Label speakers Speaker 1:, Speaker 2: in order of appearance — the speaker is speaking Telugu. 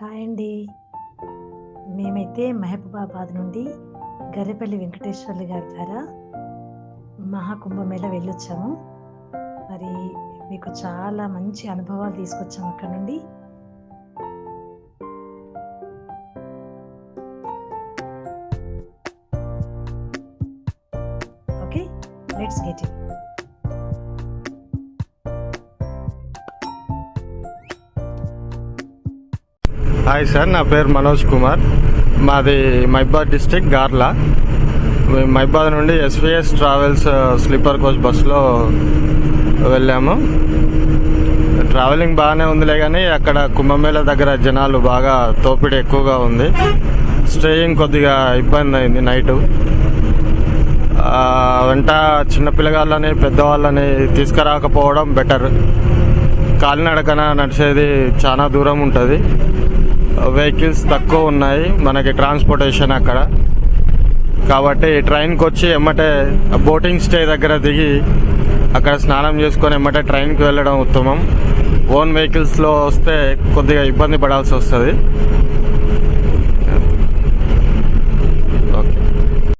Speaker 1: హాయ్ అండి. మేమైతే మహబూబాబాద్ నుండి గర్రెపల్లి వెంకటేశ్వర్లు గారి ద్వారా మహాకుంభమేళ వెళ్ళొచ్చాము. మరి మీకు చాలా మంచి అనుభవాలు తీసుకొచ్చాము అక్కడ నుండి. Okay let's get it
Speaker 2: hi sir నా పేరు మనోజ్ కుమార్. మాది మైబాద్ డిస్టిక్ గార్లా. మేము మైబాద్ నుండి ఎస్విఎస్ ట్రావెల్స్ స్లీపర్ కోచ్ బస్సులో వెళ్ళాము. ట్రావెలింగ్ బాగానే ఉందిలే కానీ అక్కడ కుంభమేళ దగ్గర జనాలు బాగా తోపిడి ఎక్కువగా ఉంది. స్టేయింగ్ కొద్దిగా ఇబ్బంది అయింది నైటు. వెంట చిన్నపిల్లగాళ్ళని పెద్దవాళ్ళని తీసుకురాకపోవడం బెటర్. కాలినడకన నడిచేది చాలా దూరం ఉంటుంది. వెహికల్స్ తక్కువ ఉన్నాయి. మనకి ట్రాన్స్పోర్టేషన్ అక్కడ. కాబట్టి ట్రైన్కి వచ్చి ఎమ్మటే బోటింగ్ స్టే దగ్గర దిగి అక్కడ స్నానం చేసుకొని ఎమ్మటే ట్రైన్కి వెళ్ళడం ఉత్తమం. ఓన్ వెహికల్స్లో వస్తే కొద్దిగా ఇబ్బంది పడాల్సి వస్తుంది.